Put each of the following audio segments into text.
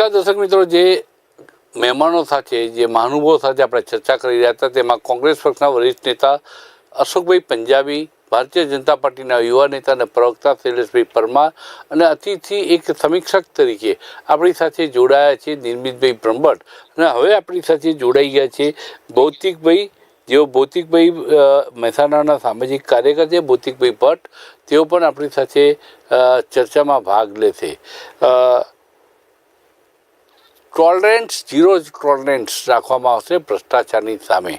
નમસ્કાર દર્શક મિત્રો, જે મહેમાનો સાથે, જે મહાનુભાવો સાથે આપણે ચર્ચા કરી રહ્યા હતા, તેમાં કોંગ્રેસ પક્ષના વરિષ્ઠ નેતા અશોકભાઈ પંજાબી, ભારતીય જનતા પાર્ટીના યુવા નેતા અને પ્રવક્તા શૈલેષભાઈ પરમાર અને અતિથિ એક સમીક્ષક તરીકે આપણી સાથે જોડાયા છે નિર્મિતભાઈ બ્રહ્મભટ્ટ. અને હવે આપણી સાથે જોડાઈ ગયા છે ભૌતિકભાઈ, જેઓ ભૌતિકભાઈ મહેસાણાના સામાજિક કાર્યકર છે, ભૌતિકભાઈ ભટ્ટ. તેઓ પણ આપણી સાથે ચર્ચામાં ભાગ લેશે. ટોલરન્સ, ઝીરો ટોલરન્સ રાખવામાં આવશે ભ્રષ્ટાચારની સામે.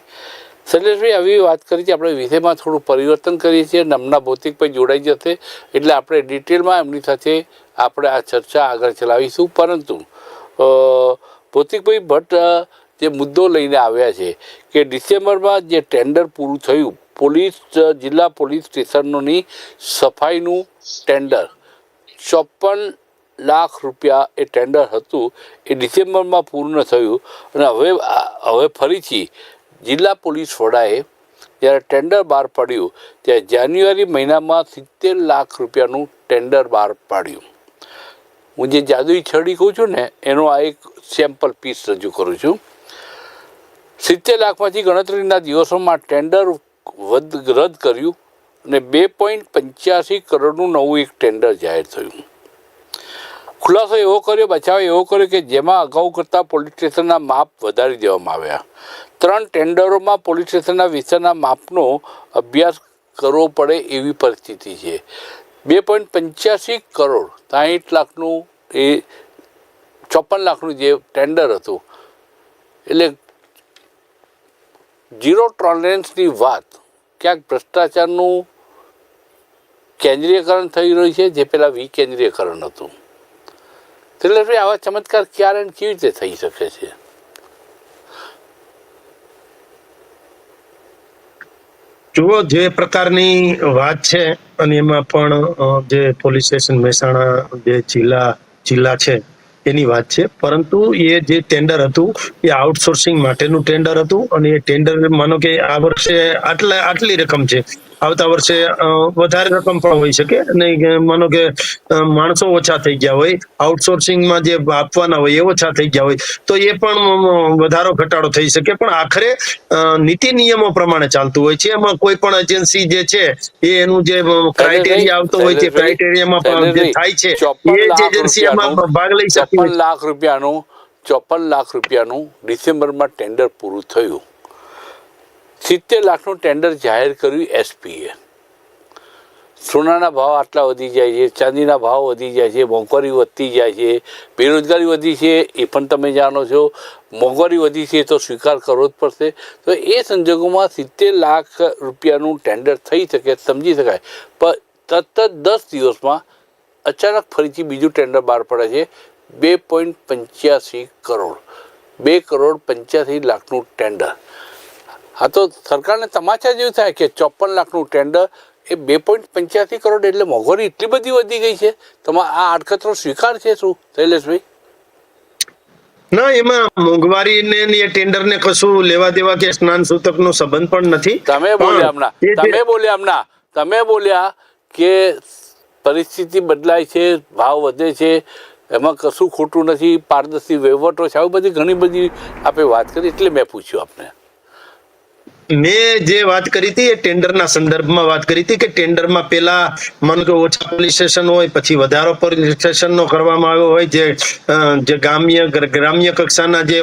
શૈલેષભાઈ, આવી વાત કરી છે આપણે વિષયમાં થોડું પરિવર્તન કરીએ છીએ, નમના ભૌતિકભાઈ જોડાઈ જશે, એટલે આપણે ડિટેલમાં એમની સાથે આપણે આ ચર્ચા આગળ ચલાવીશું. પરંતુ ભૌતિકભાઈ ભટ્ટ જે મુદ્દો લઈને આવ્યા છે કે ડિસેમ્બરમાં જે ટેન્ડર પૂરું થયું, પોલીસ જિલ્લા પોલીસ સ્ટેશનોની સફાઈનું ટેન્ડર, ચોપન લાખ રૂપિયા એ ટેન્ડર હતું, એ ડિસેમ્બરમાં પૂર્ણ થયું અને હવે હવે ફરીથી જિલ્લા પોલીસ વડાએ જ્યારે ટેન્ડર બહાર પાડ્યું, ત્યારે જાન્યુઆરી મહિનામાં સિત્તેર લાખ રૂપિયાનું ટેન્ડર બહાર પાડ્યું. હું જે જાદુઈ છડી કહું છું ને, એનો આ એક સેમ્પલ પીસ રજૂ કરું છું. સિત્તેર લાખમાંથી ગણતરીના દિવસોમાં ટેન્ડર રદ કર્યું અને બે પોઈન્ટ પંચ્યાસી કરોડનું નવું એક ટેન્ડર જાહેર થયું. ખુલાસો એવો કર્યો, બચાવ એવો કર્યો કે જેમાં અગાઉ કરતાં પોલીસ સ્ટેશનના માપ વધારી દેવામાં આવ્યા. ત્રણ ટેન્ડરોમાં પોલીસ સ્ટેશનના વિસ્તારના માપનો અભ્યાસ કરવો પડે એવી પરિસ્થિતિ છે. બે પોઈન્ટ પંચ્યાસી કરોડ, સાહીઠ લાખનું એ ચોપન લાખનું જે ટેન્ડર હતું. એટલે ઝીરો ટોલરન્સની વાત, ક્યાંક ભ્રષ્ટાચારનું કેન્દ્રીયકરણ થઈ રહ્યું છે, જે પહેલાં વિકેન્દ્રીયકરણ હતું. એટલે ભાઈ આવા ચમત્કાર ક્યારે અને કેવી રીતે થઈ શકે છે? જુઓ, જે પ્રકારની વાત છે, અને એમાં પણ જે પોલીસ સ્ટેશન, મહેસાણા, જે જિલ્લા જિલ્લા છે, એની વાત છે. પરંતુ એ જે ટેન્ડર હતું, એ આઉટસોર્સિંગ માટેનું ટેન્ડર હતું, અને એ ટેન્ડર માનો કે આ વર્ષે આટલા, આટલી રકમ છે. આવતા વર્ષે વધારે રકમ પણ હોઈ શકે. અને માનો કે માણસો ઓછા થઈ ગયા હોય આઉટસોર્સિંગમાં જે આપવાના હોય એ ઓછા થઈ ગયા હોય તો એ પણ વધારો ઘટાડો થઈ શકે. પણ આખરે નીતિ નિયમો પ્રમાણે ચાલતું હોય છે. એમાં કોઈ પણ એજન્સી જે છે એ એનું જે ક્રાઇટેરિયા આવતો હોય છે ક્રાઇટેરિયામાં પણ જે થાય છે એ જ એજન્સી એમાં ભાગ લઈ શકે લાખ રૂપિયાનું ચોપન લાખ રૂપિયાનું ડિસેમ્બરમાં ટેન્ડર પૂરું થયું. સિત્તેર લાખનું ટેન્ડર જાહેર કર્યું એસપીએ. સોનાના ભાવ આટલા વધી જાય છે, ચાંદીના ભાવ વધી જાય છે, મોંઘવારી વધતી જાય છે, બેરોજગારી વધી છે, એ પણ તમે જાણો છો. મોંઘવારી વધી છે તો સ્વીકાર કરવો જ પડશે. તો એ સંજોગોમાં સિત્તેર લાખ રૂપિયાનું ટેન્ડર થઈ શકે, સમજી શકાય. પણ તરત જ દસ દિવસમાં અચાનક ફરીથી બીજું ટેન્ડર બહાર પડે છે, બે પોઈન્ટ પંચ્યાસી કરોડ. બે કરોડ પંચ્યાસી લાખનું ટેન્ડર હા તો સરકારને તમાચા જેવું થાય કે ચોપન લાખનું ટેન્ડર એ બે પોઈન્ટ પંચ્યાસી કરોડ એટલે મોંઘવારી એટલી બધી વધી ગઈ છે. તમારે આ આડકતરો સ્વીકાર છે શું શૈલેષભાઈ? ના એમાં મોંઘવારી ને ને એ ટેન્ડર ને કશું લેવા દેવા કે સ્નાન સૂતક નો સંબંધ પણ નથી. તમે બોલ્યા હમણાં. તમે બોલ્યા હમણાં. તમે બોલ્યા કે પરિસ્થિતિ બદલાય છે ભાવ વધે છે એમાં કશું ખોટું નથી પારદર્શી વહીવટો છે આવી બધી ઘણી બધી આપણે વાત કરી. એટલે મેં પૂછ્યું આપને. મેં જે વાત કરી હતી એ ટેન્ડરના સંદર્ભમાં વાત કરી હતી કે ટેન્ડરમાં પેલા માનો કે ઓછા પોલીસ સ્ટેશન હોય, પછી વધારો પોલીસ સ્ટેશનનો કરવામાં આવ્યો હોય, જે જે ગ્રામ્ય ગ્રામ્ય કક્ષાના જે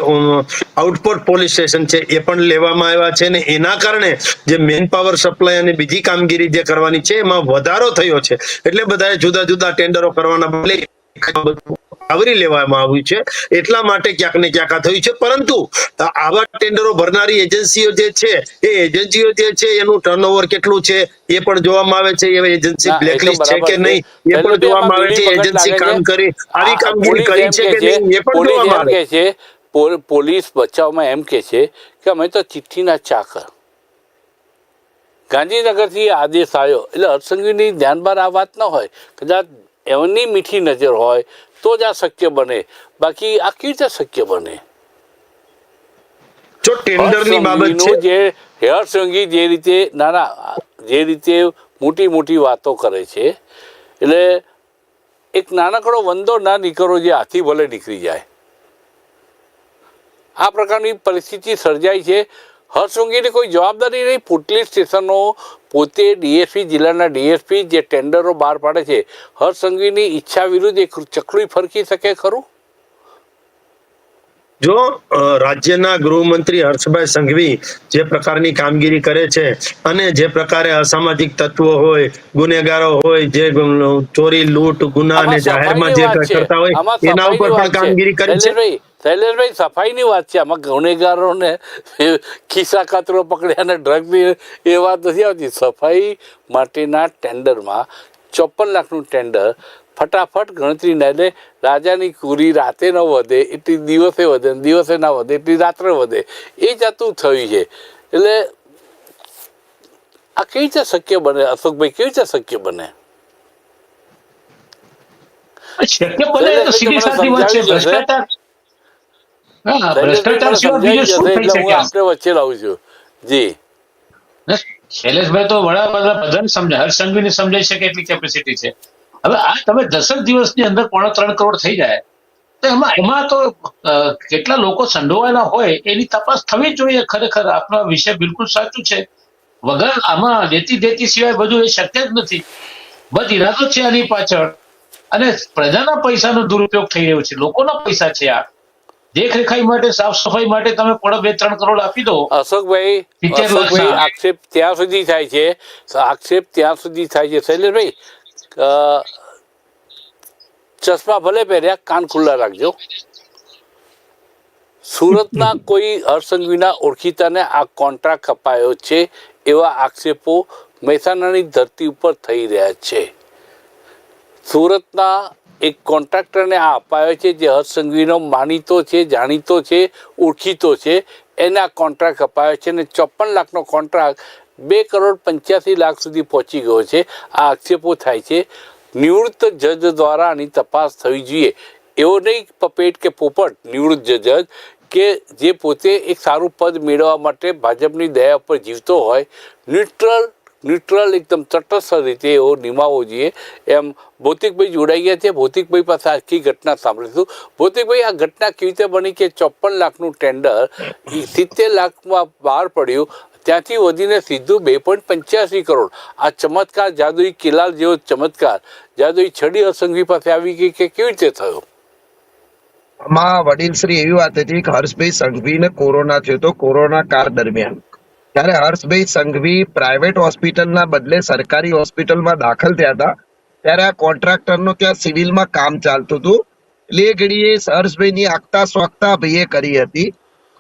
આઉટપોર્ટ પોલીસ સ્ટેશન છે એ પણ લેવામાં આવ્યા છે ને એના કારણે જે મેન પાવર સપ્લાય અને બીજી કામગીરી જે કરવાની છે એમાં વધારો થયો છે. એટલે બધાએ જુદા જુદા ટેન્ડરો કરવાના બદલે આવરી લેવામાં આવ્યું છે. એટલા માટે ક્યાંક ને ક્યાંક આ થયું છે. પરંતુ આવા ટેન્ડરો ભરનારી એજન્સીઓ જે છે એ એજન્સીઓ જે છે એનું ટર્નઓવર કેટલું છે એ પણ જોવામાં આવે છે. એ એજન્સી બ્લેકલિસ્ટ છે કે નહીં એ પણ જોવામાં આવે છે. એજન્સી કામ કરી. આવી કામગીરી કરી છે કે નહીં એ પણ જોવામાં આવે. છે પોલીસ બચાવમાં એમ કે છે કે અમે તો ચિઠ્ઠીના ચાકર. ગાંધીનગરથી આદેશ આવ્યો. એટલે હર્ષંગીની ધ્યાન આ વાત ન હોય. કદાચ એમની મીઠી નજર હોય તો જ આ શક્ય બને. બાકી આ કેવી રીતે શક્ય બને. જો ટેન્ડરની બાબત છે જે રીતે ના ના જે રીતે મોટી મોટી વાતો કરે છે એટલે એક નાનકડો વંદો ના નીકળો જે હાથી ભલે નીકળી જાય. આ પ્રકારની પરિસ્થિતિ સર્જાય છે. હર્ષસંઘવીની કોઈ જવાબદારી નહીં. પુટલી સ્ટેશનો પોતે ડીએસપી જિલ્લાના ડીએસપી જે ટેન્ડરો બહાર પાડે છે હર્ષસંઘવીની ઈચ્છા વિરુદ્ધ એક ચકડું ફરકી શકે ખરું? જો રાજ્યના ગૃહમંત્રી હર્ષભાઈ સંઘવી જે પ્રકારની કામગીરી કરે છે અને જે પ્રકારે અસામાજિક તત્વો હોય ગુનેગારો હોય જે ચોરી લૂંટ ગુના અને જાહેરમાં જે કરતા હોય એના ઉપર પણ કામગીરી કરે છે? શૈલેષભાઈ સફાઈની વાત છે. આમાં ગુનેગારોને ખિસ્સા કાતરો પકડ્યા અને ડ્રગની એ વાત નથી આવતી. સફાઈ માટેના ટેન્ડરમાં ચોપન લાખનું ટેન્ડર ફટાફટ ગણતરી ના એટલે રાજાની કુરી રાતે ન વધે એટલી દિવસે વધે દિવસે ના વધે એટલી રાત્રે વધે. એ જાતું થયું છે. એટલે આ કેવી રીતે શક્ય બને? અશોકભાઈ કેવી રીતે શક્ય બને? શક્ય બને તો સીધી સાચી વાત છે. ભ્રષ્ટાચાર હા ભ્રષ્ટાચાર સિવાય બીજું શું થઈ શકે આપણે વચ્ચે? લાવું છું જી શૈલેષભાઈ તો વડાપ્રધાન બધાને સમજાય હર્ષ સમજાઈ શકે એટલી કેપેસિટી છે હવે આ તમે દસક દિવસની અંદર પોણા ત્રણ કરોડ થઈ જાય તો એમાં એમાં તો કેટલા લોકો સંડોવાયેલા હોય એની તપાસ થવી જોઈએ ખરેખર આપણા વિષય બિલકુલ સાચું છે વગર આમાં દેતી દેતી સિવાય બધું એ શક્ય જ નથી બધ ઈરાદો છે આની પાછળ અને પ્રજાના પૈસાનો દુરુપયોગ થઈ રહ્યો છે લોકોના પૈસા છે આ દેખરેખાઈ માટે સાફ સફાઈ માટે તમે પોણા બે ત્રણ કરોડ આપી દો. અશોકભાઈ અશોકભાઈ આક્ષેપ ત્યાં સુધી થાય છે. આક્ષેપ ત્યાં સુધી થાય છે. શૈલેષભાઈ ચશ્મા ભલે પહેર્યા કાન ખુલ્લા રાખજો. સુરતના કોઈ હર્ષંઘવીના ઓળખીતાને આ કોન્ટ્રાક્ટ અપાયો છે એવા આક્ષેપો મહેસાણાની ધરતી ઉપર થઈ રહ્યા છે. સુરતના એક કોન્ટ્રાક્ટરને આ અપાયો છે જે હર્ષસંઘવીનો માનીતો છે, જાણીતો છે, ઓળખીતો છે, એને આ કોન્ટ્રાક્ટ અપાયો છે અને ચોપન લાખનો કોન્ટ્રાક્ટ બે કરોડ પંચ્યાસી લાખ સુધી પહોંચી ગયો છે. આ આક્ષેપો થાય છે. નિવૃત્ત જજ દ્વારા આની તપાસ થવી જોઈએ. એવો નહીં પપેટ કે પોપટ, નિવૃત્ત જજ, કે જે પોતે એક સારું પદ મેળવવા માટે ભાજપની દયા પર જીવતો હોય. ન્યુટ્રલ ન્યુટ્રલ, એકદમ તટસ્થ રીતે એવો નિમાવવો જોઈએ એમ ભૌતિકભાઈ જોડાઈ ગયા છે. ભૌતિકભાઈ પાસે આખી ઘટના સાંભળીશું ભૌતિકભાઈ, આ ઘટના કેવી રીતે બની કે ચોપન લાખનું ટેન્ડર સિત્તેર લાખમાં બહાર પડ્યું, ત્યાંથી વધીને સીધું બે પોઈન્ટ પંચ્યાસી કરોડ. આ ચમત્કાર જાદુઈ કિલાલ જેવો ચમત્કાર. જાદુઈ છડી અસંઘવી પાસે આવી ગઈ કે કેવી રીતે થયો? આમાં વડીલશ્રી એવી વાત હતી કે હર્ષભાઈ સંઘવીને કોરોના થયો હતો કોરોના કાળ દરમિયાન. ત્યારે હર્ષભાઈ સંઘવી પ્રાઇવેટ હોસ્પિટલના બદલે સરકારી હોસ્પિટલમાં દાખલ થયા હતા. ત્યારે આ કોન્ટ્રાક્ટરનો ત્યાં સિવિલમાં કામ ચાલતું હતું. એટલે એ ઘડીએ હર્ષભાઈની આગતા સ્વાગતા ભાઈએ કરી હતી.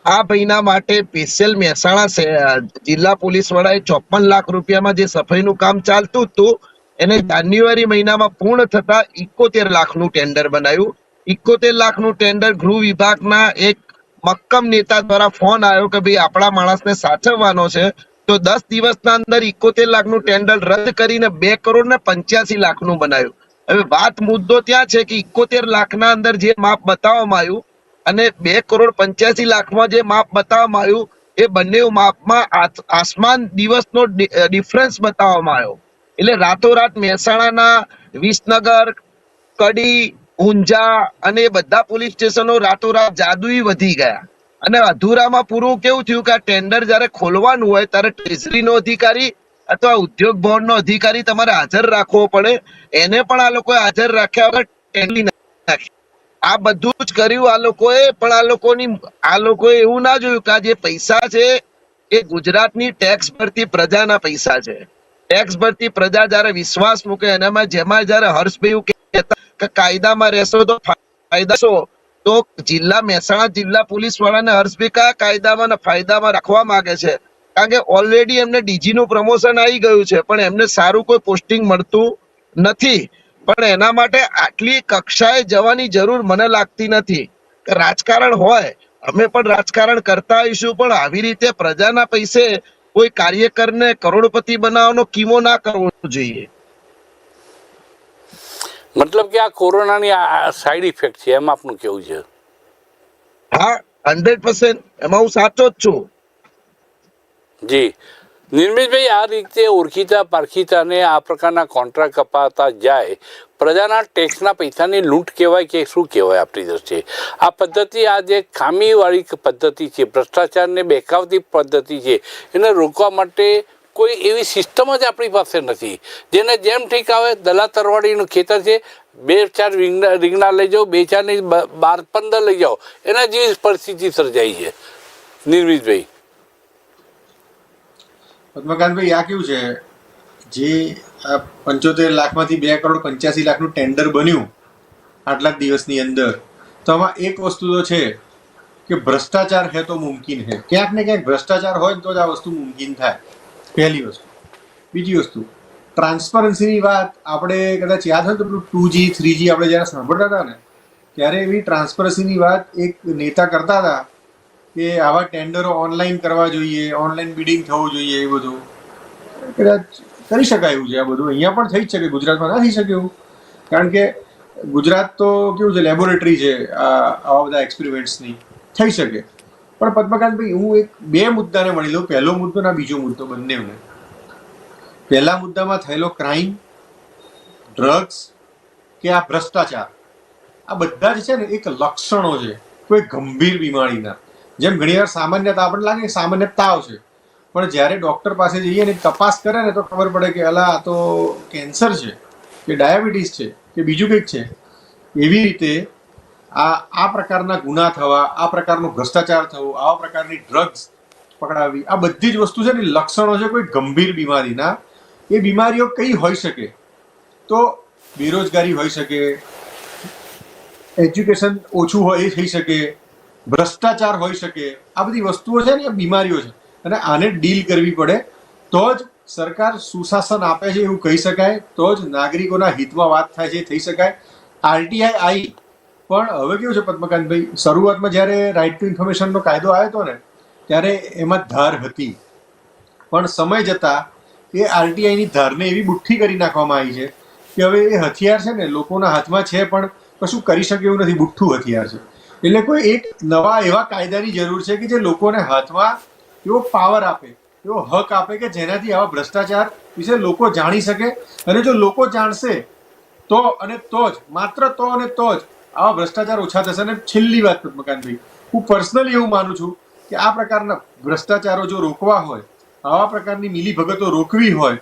આ ભાઈના માટે સ્પેશિયલ મહેસાણા જિલ્લા પોલીસ વડાએ ચોપન લાખ રૂપિયામાં જે સફાઈનું કામ ચાલતું હતું, એને જાન્યુઆરી મહિનામાં પૂર્ણ થતા ઇકોતેર લાખનું ટેન્ડર બનાવ્યું ઇકોતેર લાખનું ટેન્ડર ગૃહ વિભાગના એક મક્કમ નેતા દ્વારા ફોન આવ્યો કે ભાઈ આપણા માણસને સાચવવાનો છે, તો દસ દિવસના અંદર ઇકોતેર લાખનું ટેન્ડર રદ કરીને બે કરોડ ને પંચ્યાસી લાખનું બનાવ્યું. હવે વાત મુદ્દો ત્યાં છે કે ઇકોતેર લાખના અંદર જે માપ બતાવવામાં આવ્યું અને બે કરોડ પંચ્યાસી લાખમાં જે માપ બતાવવામાં આવ્યું, એ બંને માપમાં આસમાન દિવસનો ડિફરન્સ બતાવવામાં આવ્યો. એટલે રાતોરાત મહેસાણાના વિસનગર, કડી ઊંઝા અને એ બધા પોલીસ સ્ટેશનો રાતોરાત જાદુઈ વધી ગયા. અને અધૂરામાં પૂરું કેવું થયું કે આ ટેન્ડર જ્યારે ખોલવાનું હોય ત્યારે ટ્રેઝરીનો અધિકારી અથવા ઉદ્યોગ ભવનનો અધિકારી તમારે હાજર રાખવો પડે. એને પણ આ લોકોએ હાજર રાખ્યા વગર ટેન્ડી નાખી. આ બધું જ કર્યું આ લોકોએ, પણ આ લોકોની, આ લોકોએ એવું ના જોયું કે આ જે પૈસા છે એ ગુજરાતની ટેક્સ ભરતી પ્રજાના પૈસા છે. ટેક્સ ભરતી પ્રજા જ્યારે વિશ્વાસ મૂકે, એનામાં જેમાં જ્યારે હર્ષભાઈ કહેતા કાયદામાં રહેશો તો ફાયદા તો જિલ્લા મહેસાણા જિલ્લા પોલીસ વાળાને હર્ષભાઈ કયા કાયદામાં ફાયદામાં રાખવા માંગે છે. કારણ કે ઓલરેડી એમને ડીજી નું પ્રમોશન આવી ગયું છે, પણ એમને સારું કોઈ પોસ્ટિંગ મળતું નથી. પણ એના માટે આટલી કક્ષાએ જવાની જરૂર મને લાગતી નથી. કે રાજકારણ હોય, અમે પણ રાજકારણ કરતા આવીશું, પણ આવી રીતે પ્રજાના પૈસે કોઈ કાર્યકરને કરોડપતિ બનાવવાનો કીમો ના કરવો જોઈએ. મતલબ કે આ કોરોનાની આ સાઈડ ઇફેક્ટ છે એમ આપનું કેવું છે? હા હંડ્રેડ પર્સન્ટ એમાં હું સાચો જ છું. જી. નિર્મિતભાઈ આ રીતે ઓળખીતા પારખીતાને આ પ્રકારના કોન્ટ્રાક્ટ અપાતા જાય પ્રજાના ટેક્સના પૈસાની લૂંટ કહેવાય કે શું કહેવાય આપણી દ્રષ્ટિએ? આ પદ્ધતિ આ જે ખામીવાળી પદ્ધતિ છે ભ્રષ્ટાચારને બેકાવતી પદ્ધતિ છે. એને રોકવા માટે કોઈ એવી સિસ્ટમ જ આપણી પાસે નથી. જેને જેમ ઠીક આવે દલા તરવાડીનું ખેતર છે, બે ચાર રીંગણા લઈ જાઓ, બે ચાર બાર પંદર લઈ જાઓ, એના જેવી પરિસ્થિતિ સર્જાઈ છે. નિર્મિતભાઈ પદ્મકાંતભાઈ, આ કેવું છે? જે પંચોતેર લાખમાંથી બે કરોડ પંચ્યાસી લાખનું ટેન્ડર બન્યું આટલા દિવસની અંદર, તો આમાં એક વસ્તુ તો છે કે ભ્રષ્ટાચાર હે તો મુમકિન હે. ક્યાંક ને ક્યાંક ભ્રષ્ટાચાર હોય તો જ આ વસ્તુ મુમકિન થાય. પહેલી વસ્તુ. બીજી વસ્તુ ટ્રાન્સપરન્સીની વાત આપણે કદાચ યાદ હોય તો પેલું ટુ જી થ્રી જી આપણે જ્યારે સાંભળતા હતા ને, ત્યારે એવી ટ્રાન્સપરન્સીની વાત એક નેતા કરતા હતા કે આવા ટેન્ડરો ઓનલાઈન કરવા જોઈએ ઓનલાઈન બિડિંગ થવું જોઈએ એ બધું. કદાચ કરી શકાય એવું છે આ બધું. અહીંયા પણ થઈ જ શકે, ગુજરાતમાં ના થઈ શકે એવું. કારણ કે ગુજરાત તો કેવું છે લેબોરેટરી છે આવા બધા એક્સપેરિમેન્ટ્સની થઈ શકે. પણ પદ્મકાંતભાઈ, હું એક બે મુદ્દાને મળી લઉં. પહેલો મુદ્દો ના બીજો મુદ્દો બંનેને. પહેલા મુદ્દામાં થયેલો ક્રાઇમ ડ્રગ્સ કે આ ભ્રષ્ટાચાર, આ બધા જ છે ને એક લક્ષણો છે. કોઈ ગંભીર બીમારીના. જેમ ઘણીવાર સામાન્ય તાવ આપણને લાગે કે સામાન્ય તાવ છે. પણ જ્યારે ડૉક્ટર પાસે જઈએ ને તપાસ કરે ને તો ખબર પડે કે, અલા, આ તો કેન્સર છે, કે ડાયાબિટીસ છે, કે બીજું કંઈક છે. એવી રીતે આ આ પ્રકારના ગુના થવા, આ પ્રકારનો ભ્રષ્ટાચાર થવો, આવા પ્રકારની ડ્રગ્સ પકડાવી, આ બધી જ વસ્તુ છે ને, લક્ષણો છે કોઈ ગંભીર બીમારીના, એ બીમારીઓ કઈ હોઈ શકે? તો બેરોજગારી હોઈ શકે, એજ્યુકેશન ઓછું હોય એ થઈ શકે, ભ્રષ્ટાચાર હોઈ શકે, આ બધી વસ્તુઓ છે ને, એ બીમારીઓ છે. અને આને ડીલ કરવી પડે, તો જ સરકાર સુશાસન આપે છે એવું કહી શકાય, તો જ નાગરિકોના હિતમાં વાત થાય છે થઈ શકાય. આરટીઆઈ આવી પણ હવે કેવું છે પદ્મકાંતભાઈ? શરૂઆતમાં જ્યારે રાઇટ ટુ ઇન્ફોર્મેશનનો કાયદો આવ્યો હતો ને, ત્યારે એમાં ધાર હતી. પણ સમય જતાં એ આરટીઆઈની ધારને એવી બુઠ્ઠી કરી નાખવામાં આવી છે કે હવે એ હથિયાર છે ને, લોકોના હાથમાં છે પણ કશું કરી શકે એવું નથી, બુઠ્ઠું હથિયાર છે. એટલે કોઈ એક નવા એવા કાયદાની જરૂર છે કે જે લોકોને હાથમાં એવો પાવર આપે, એવો હક આપે કે જેનાથી આવા ભ્રષ્ટાચાર વિશે લોકો જાણી શકે. અને જો લોકો જાણશે તો અને તો જ, માત્ર તો અને તો જ આવા ભ્રષ્ટાચાર ઓછા થશે અને છેલ્લી વાત પદ્મકાંતભાઈ હું પર્સનલી એવું માનું છું કે આ પ્રકારના ભ્રષ્ટાચારો જો રોકવા હોય, આવા પ્રકારની મિલીભગતો રોકવી હોય,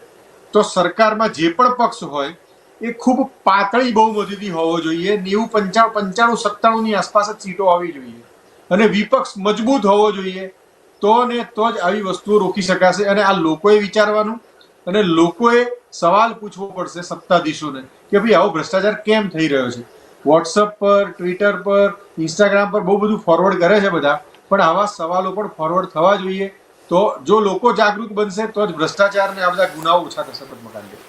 તો સરકારમાં જે પણ પક્ષ હોય, એ ખૂબ પાતળી બહુમતીથી હોવો જોઈએ. નેવું પંચાણું પંચાણું, સત્તાણુંની આસપાસ જ સીટો આવવી જોઈએ. અને વિપક્ષ મજબૂત હોવો જોઈએ, તો ને તો જ આવી વસ્તુઓ રોકી શકાશે. અને આ લોકોએ વિચારવાનું અને લોકોએ સવાલ પૂછવો પડશે સત્તાધીશોને કે ભાઈ આવો ભ્રષ્ટાચાર કેમ થઈ રહ્યો છે? વોટ્સઅપ પર ટ્વિટર પર ઇન્સ્ટાગ્રામ પર બહુ બધું ફોરવર્ડ કરે છે બધા. પણ આવા સવાલો પણ ફોરવર્ડ થવા જોઈએ. તો જો લોકો જાગૃત બનશે, તો જ ભ્રષ્ટાચાર ને આ બધા ગુનાઓ ઓછા થશે પદ્મકાંત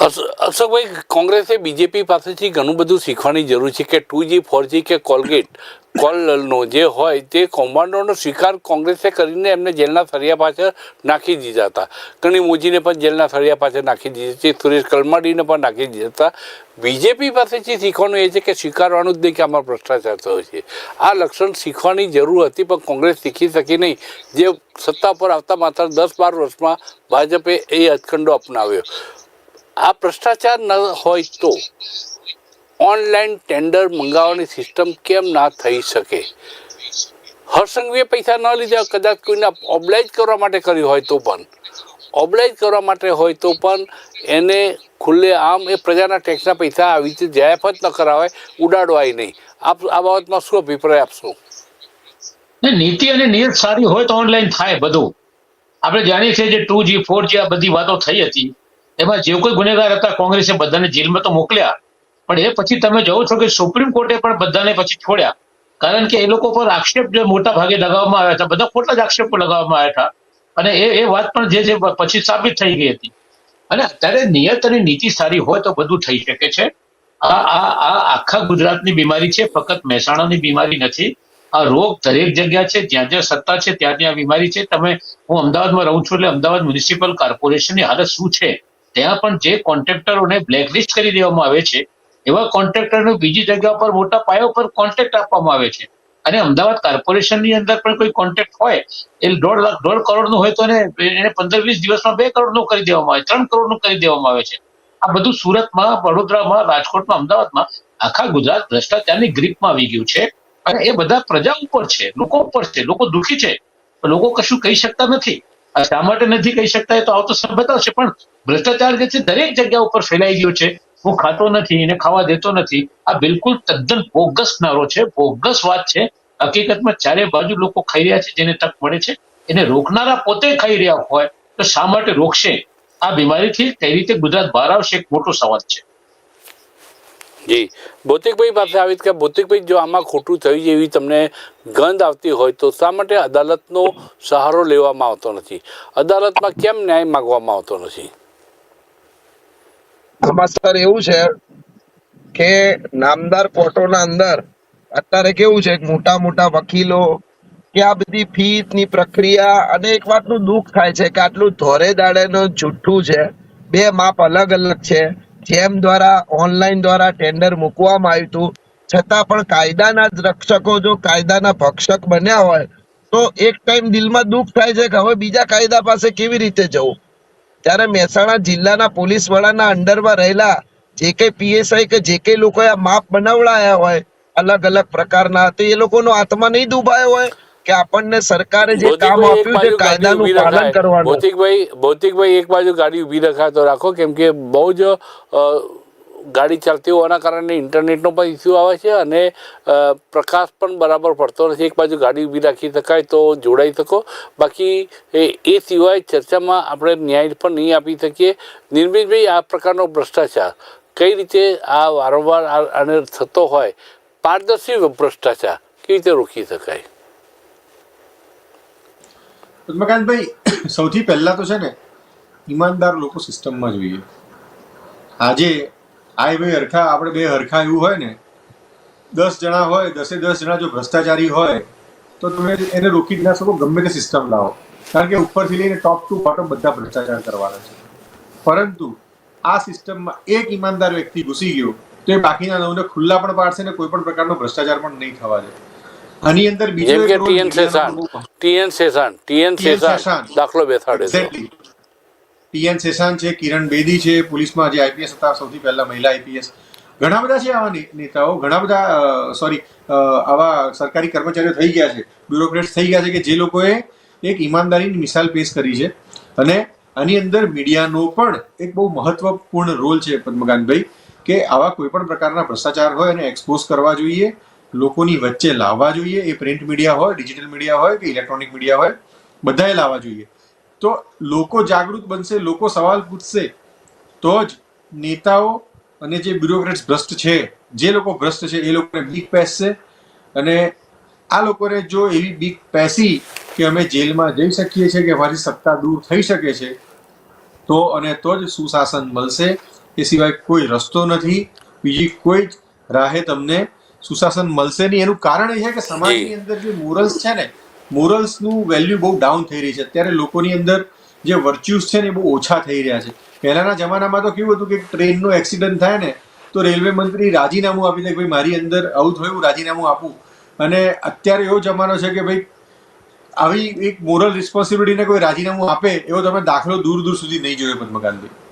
હર્ષ- હર્ષભાઈ કોંગ્રેસે બીજેપી પાસેથી ઘણું બધું શીખવાની જરૂર છે કે ટુ જી ફોર જી કે કોલગેટ કોલનો જે હોય તે કૌભાંડોનો સ્વીકાર કોંગ્રેસે કરીને એમને જેલના સળિયા પાછળ નાખી દીધા હતા. ઘણી મોજીને પણ જેલના સળિયા પાછળ નાખી દીધી છે સુરેશ કલમાડીને પણ નાખી દીધા હતા. બીજેપી પાસેથી શીખવાનું એ છે કે સ્વીકારવાનું જ નહીં કે આમાં ભ્રષ્ટાચાર થયો છે. આ લક્ષણ શીખવાની જરૂર હતી, પણ કોંગ્રેસ શીખી શકી નહીં. જે સત્તા પર આવતા માત્ર દસ બાર વર્ષમાં ભાજપે એ અચખંડો અપનાવ્યો. આ ભ્રષ્ટાચાર ન હોય તો ઓનલાઈન ટેન્ડર મંગાવવાની સિસ્ટમ કેમ ના થઈ શકે? હરસંઘવીએ પૈસા ન લીધા, કદાચ કોઈને ઓબ્લાઇઝ કરવા માટે કર્યું હોય તો પણ. ઓબ્લાઇઝ કરવા માટે હોય તો પણ એને ખુલ્લે આમ એ પ્રજાના ટેક્સના પૈસા આવી રીતે જાયફત ન કરાવાય, ઉડાડવાય નહીં. આપ, આ બાબતમાં શું અભિપ્રાય આપશો? નીતિ અને નિયત સારી હોય તો ઓનલાઈન થાય બધું. આપણે જાણીએ છીએ જે ટુ જી ફોર જી આ બધી વાતો થઈ હતી. એમાં જે કોઈ ગુનેગાર હતા, કોંગ્રેસે બધાને જેલમાં તો મોકલ્યા. પણ એ પછી તમે જોવો છો કે સુપ્રીમ કોર્ટે પણ બધાને પછી છોડ્યા. કારણ કે એ લોકો પર આક્ષેપ જે મોટા ભાગે લગાવવામાં આવ્યા હતા, બધા ખોટા જ આક્ષેપો લગાવવામાં આવ્યા હતા. અને એ એ વાત પણ જે છે પછી સાબિત થઈ ગઈ હતી. અને અત્યારે નિયત અને નીતિ સારી હોય તો બધું થઈ શકે છે. આ આ આ આખા ગુજરાતની બીમારી છે, ફક્ત મહેસાણાની બીમારી નથી. આ રોગ દરેક જગ્યા છે, જ્યાં જ્યાં સત્તા છે, ત્યાં ત્યાં બીમારી છે. તમે, હું અમદાવાદમાં રહું છું એટલે અમદાવાદ મ્યુનિસિપલ કોર્પોરેશનની હાલત શું છે? ત્યાં પણ જે કોન્ટ્રાક્ટરોને બ્લેકલિસ્ટ કરી દેવામાં આવે છે, એવા કોન્ટ્રાક્ટરને બીજી જગ્યા પર મોટા પાયા પર કોન્ટ્રાક્ટ આપવામાં આવે છે. અને અમદાવાદ કોર્પોરેશનની અંદર પણ કોઈ કોન્ટ્રાક્ટ હોય, એ દોઢ લાખ, દોઢ કરોડનું હોય તો એને એને પંદર વીસ દિવસમાં બે કરોડનું કરી દેવામાં આવે, ત્રણ કરોડનું કરી દેવામાં આવે છે. આ બધું સુરતમાં, વડોદરામાં, રાજકોટમાં, અમદાવાદમાં, આખા ગુજરાત ભ્રષ્ટાચારની ગ્રીપમાં આવી ગયું છે. અને એ બધા પ્રજા ઉપર છે, લોકો ઉપર છે, લોકો દુઃખી છે. લોકો કશું કહી શકતા નથી. શા માટે નથી કહી શકતા એ તો આવતો સમય બતાવશે, પણ ભ્રષ્ટાચાર જે છે દરેક જગ્યા ઉપર ફેલાઈ ગયો છે. હું ખાતો નથી એને ખાવા દેતો નથી. આ બિલકુલ તદ્દન બોગસ નારો છે. બોગસ વાત છે. હકીકતમાં ચારે બાજુ લોકો ખાઈ રહ્યા છે જેને તક મળે છે. એને રોકનારા પોતે ખાઈ રહ્યા હોય તો શા માટે રોકશે? આ બીમારીથી કઈ રીતે ગુજરાત બહાર આવશે એક મોટો સવાલ છે. જી. ભૌતિકભાઈ પાસે આવી કે ભૌતિકભાઈ જો આમાં ખોટું થયું એવી તમને ગંધ આવતી હોય તો શા માટે અદાલતનો સહારો લેવામાં આવતો નથી? અદાલતમાં કેમ ન્યાય માગવામાં આવતો નથી? આમાં સર એવું છે કે નામદાર કોર્ટોના અંદર અત્યારે કેવું છે મોટા મોટા વકીલો કે આ બધી ફી ની પ્રક્રિયા અને એક વાતનું દુઃખ થાય છે કે આટલું ધોરે દાડેનું જુઠ્ઠું છે, બે માપ અલગ અલગ છે, જેમ દ્વારા ઓનલાઈન દ્વારા ટેન્ડર મૂકવામાં આવ્યું હતું, છતાં પણ કાયદાના જ રક્ષકો જો કાયદાના ભક્ષક બન્યા હોય, તો એક ટાઈમ દિલમાં દુઃખ થાય છે કે હવે બીજા કાયદા પાસે કેવી રીતે જવું? ત્યારે મહેસાણા જિલ્લાના પોલીસ વડાના અંડરમાં રહેલા જે કઈ પીએસઆઈ કે જે કઈ લોકો આ માપ બનાવડાયા હોય અલગ અલગ પ્રકારના તો એ લોકોનો આત્મા નહીં દુભાયો હોય કે આપણને સરકારે જે કામ આપ્યું છે કાયદાનું પાલન કરવાનું. ભૌતિકભાઈ ભૌતિકભાઈ એક બાજુ ગાડી ઊભી રખાતો રાખો કેમ કે બહુ જ ગાડી ચાલતી હોવાના કારણે ઇન્ટરનેટનો પણ ઇસ્યુ આવે છે અને પ્રકાશ પણ બરાબર પડતો નથી. એક બાજુ ગાડી ઊભી રાખી શકાય તો જોડાઈ શકો. બાકી એ સિવાય ચર્ચામાં આપણે ન્યાય પણ નહીં આપી શકીએ. નિર્મિતભાઈ આ પ્રકારનો ભ્રષ્ટાચાર કઈ રીતે આ વારંવાર આને થતો હોય? પારદર્શી ભ્રષ્ટાચાર કેવી રીતે રોકી શકાય? પદ્મકાંતભાઈ, સૌથી પહેલાં તો છે ને, ઈમાનદાર લોકો સિસ્ટમમાં જોઈએ આજે આ ભાઈ હરખા આપણે બે હરખા એવું હોય ને દસ જણા હોય દસે દસ જણા જો ભ્રષ્ટાચારી હોય તો તમે એને રોકી જ ના શકો ગમે તે સિસ્ટમ લાવો. કારણ કે ઉપરથી લઈને ટોપ ટુ બોટમ બધા ભ્રષ્ટાચાર કરવાના છે. પરંતુ આ સિસ્ટમમાં એક ઈમાનદાર વ્યક્તિ ઘૂસી ગયો તો એ બાકીના નવને ખુલ્લા પણ પાડશે ને કોઈ પણ પ્રકારનો ભ્રષ્ટાચાર પણ નહીં થવા દે. આની અંદર બીજો TN Seshan TN Seshan TN Seshan. દાખલો બેસાડે છે. ટીએન શેષાન છે, કિરણ બેદી છે, પોલીસમાં જે આઈપીએસ હતા, સૌથી પહેલા મહિલા આઈપીએસ. ઘણા બધા છે આવા નેતાઓ, ઘણા બધા સોરી આવા સરકારી કર્મચારીઓ થઈ ગયા છે. બ્યુરોક્રેટ્સ થઈ ગયા છે કે જે લોકોએ એક ઈમાનદારીની મિસાલ પેશ કરી છે. અને આની અંદર મીડિયાનો પણ એક બહુ મહત્વપૂર્ણ રોલ છે પદ્મકાંતભાઈ, કે આવા કોઈ પણ પ્રકારના ભ્રષ્ટાચાર હોય એને એક્સપોઝ કરવા જોઈએ, લોકોની વચ્ચે લાવવા જોઈએ. એ પ્રિન્ટ મીડિયા હોય ડિજિટલ મીડિયા હોય કે ઇલેક્ટ્રોનિક મીડિયા હોય, બધાએ લાવવા જોઈએ. તો લોકો જાગૃત બનશે લોકો સવાલ પૂછશે તો જ નેતાઓ અને જે બ્યુરોક્રેટ્સ ભ્રષ્ટ છે જે લોકો ભ્રષ્ટ છે એ લોકોને બીક પેસશે. અને આ લોકોને જો એવી બીક પેસી કે અમે જેલમાં જઈ શકીએ છીએ કે અમારી સત્તા દૂર થઈ શકે છે તો અને તો જ સુશાસન મળશે. એ સિવાય કોઈ રસ્તો નથી બીજી કોઈ જ રાહે તમને સુશાસન મળશે નહીં. એનું કારણ એ છે કે સમાજની અંદર જે મોરલ્સ છે ને મોરલ્સનું વેલ્યુ બહુ ડાઉન થઈ રહી છે. અત્યારે લોકોની અંદર જે વર્ચ્યુઝ છે ને એ બહુ ઓછા થઈ રહ્યા છે. પહેલાના જમાનામાં તો કેવું હતું કે ટ્રેનનો એક્સિડન્ટ થાય ને તો રેલવે મંત્રી રાજીનામું આપી દે કે ભાઈ મારી અંદર આવું થયું રાજીનામું આપું. અને અત્યારે એવો જમાનો છે કે ભાઈ આવી એક મોરલ રિસ્પોન્સિબિલિટીને કોઈ રાજીનામું આપે એવો તમે દાખલો દૂર દૂર સુધી નહીં જોયો પદ્મકાંતભાઈ.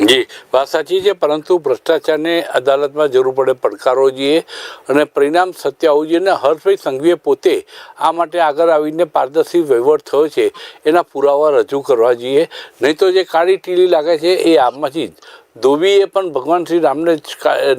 જી, વાત સાચી છે, પરંતુ ભ્રષ્ટાચારને અદાલતમાં જરૂર પડે પડકારવો જોઈએ અને પરિણામ સત્ય આવવું જોઈએ અને હર્ષભાઈ સંઘવીએ પોતે આ માટે આગળ આવીને પારદર્શી વહીવટ થયો છે, એના પુરાવા રજૂ કરવા જોઈએ. નહીં તો જે કાળી ટીલી લાગે છે એ આમાંથી જ. ધોબીએ પણ ભગવાન શ્રી રામને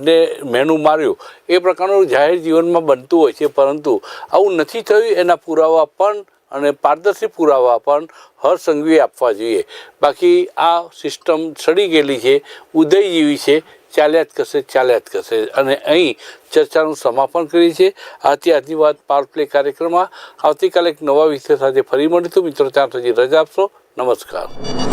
ને મેનું માર્યું. એ પ્રકારનું જાહેર જીવનમાં બનતું હોય છે, પરંતુ આવું નથી થયું, એના પુરાવા પણ અને પારદર્શી પુરાવા પણ હર સંઘવીએ આપવા જોઈએ. બાકી આ સિસ્ટમ સડી ગયેલી છે ઉદય જેવી છે ચાલ્યા જ કરશે ચાલ્યા જ કરશે અને અહીં ચર્ચાનું સમાપન કરીએ છીએ. આથી આજની વાત પાવર પ્લે કાર્યક્રમમાં. આવતીકાલે એક નવા વિષય સાથે ફરી મળીશું. મિત્રો, ત્યાં સુધી રજા આપશો. નમસ્કાર.